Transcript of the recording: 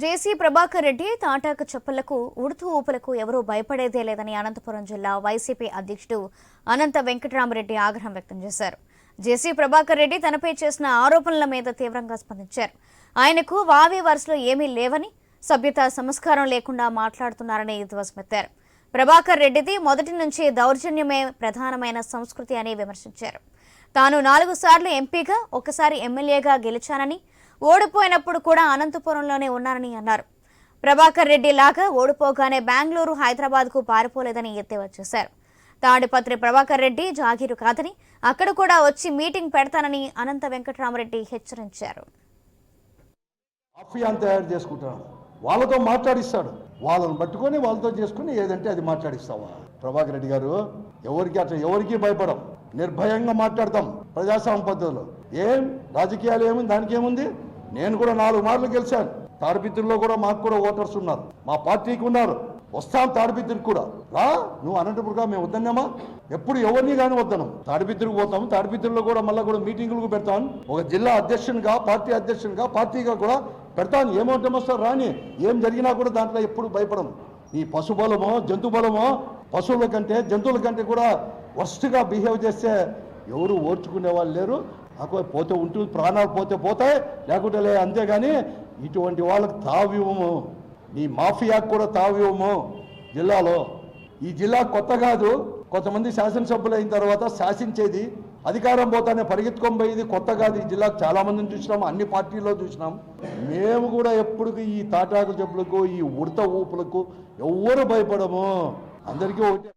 జేసీ ప్రభాకర్ రెడ్డి తాటాకు చెప్పలకు ఉడుతు ఊపులకు ఎవరూ భయపడేదే లేదని అనంతపురం జిల్లా వైసీపీ అధ్యక్షుడు అనంత వెంకటరామరెడ్డి ఆగ్రహం వ్యక్తం చేశారు. జేసీ ప్రభాకర్ రెడ్డి తనపై చేసిన ఆరోపణల మీద తీవ్రంగా స్పందించారు. ఆయనకు వావి వరుసలో ఏమీ లేవని సభ్యత సంస్కారం లేకుండా మాట్లాడుతున్నారని ధ్వసమెత్తారు ప్రభాకర్ రెడ్డిది మొదటి నుంచి దౌర్జన్యమే ప్రధానమైన సంస్కృతి అని విమర్శించారు. తాను నాలుగు సార్లు ఎంపీగా ఒకసారి ఎమ్మెల్యేగా గెలిచానని ఓడిపోయినప్పుడు కూడా అనంతపురంలోనే ఉన్నానని అన్నారు. ప్రభాకర్ రెడ్డి లాగా ఓడిపోగానే బెంగళూరు హైదరాబాద్కు పారిపోలేదని ఎద్దేవా చేశారు. తాడిపత్రి ప్రభాకర్ రెడ్డి జాగీరు కాదని అక్కడ కూడా వచ్చి మీటింగ్ పెడతానని అనంత వెంకటరామరెడ్డి హెచ్చరించారు. తయారు చేసుకుంటాడు వాళ్ళతో మాట్లాడిస్తాడు. వాళ్ళని పట్టుకొని వాళ్ళతో చేసుకుని ఏదంటే అది మాట్లాడిస్తావా ప్రభాకర్ రెడ్డి గారు ఎవరికి అట్లా ఎవరికి భయపడం. నిర్భయంగా మాట్లాడతాం ప్రజాస్వామ్య పద్ధతిలో ఏం? రాజకీయాలు ఏముంది? దానికి ఏముంది? నేను కూడా నాలుగు మార్లు గెలిచాను. తాడిపిత్రుల్లో కూడా మాకు కూడా ఓటర్స్ ఉన్నారు. మా పార్టీకి ఉన్నారు. వస్తాం తాడిపిత్రికి కూడా. రా నువ్వు అనంతపురంగా మేము వద్దన్నామా? ఎప్పుడు ఎవరిని కానీ వద్దను తాడిపిత్రికి పోతాం తాడిపిత్రుల్లో కూడా మళ్ళీ కూడా మీటింగులకు పెడతాం ఒక జిల్లా అధ్యక్షునిగా పార్టీ అధ్యక్షునిగా పార్టీగా కూడా పెడతాను. ఏమవుతాం సార్ రాని ఏం జరిగినా కూడా దాంట్లో ఎప్పుడు భయపడను ఈ పశు బలమో జంతు బలమో పశువుల కంటే జంతువుల కంటే కూడా వర్స్ట్గా బిహేవ్ చేస్తే ఎవరు ఓర్చుకునే వాళ్ళు లేరు. నాకు పోతే ఉంటూ ప్రాణాలు పోతే పోతాయి లేకుంటే లే అంతేగాని ఇటువంటి వాళ్ళకి తావివ్వము. నీ మాఫియాకు కూడా తావివ్వము జిల్లాలో. ఈ జిల్లా కొత్త కాదు. కొంతమంది శాసనసభ్యులు అయిన తర్వాత శాసించేది అధికారం పోతానే పరిగెత్తుకొని పోయేది కొత్త కాదు. ఈ జిల్లాకు చాలా మందిని చూసినాం అన్ని పార్టీల్లో చూసినాం. మేము కూడా ఎప్పుడు ఈ తాటాకు చెప్పులకు ఈ ఉడత ఊపులకు ఎవ్వరు భయపడము. అందరికీ ఒకటే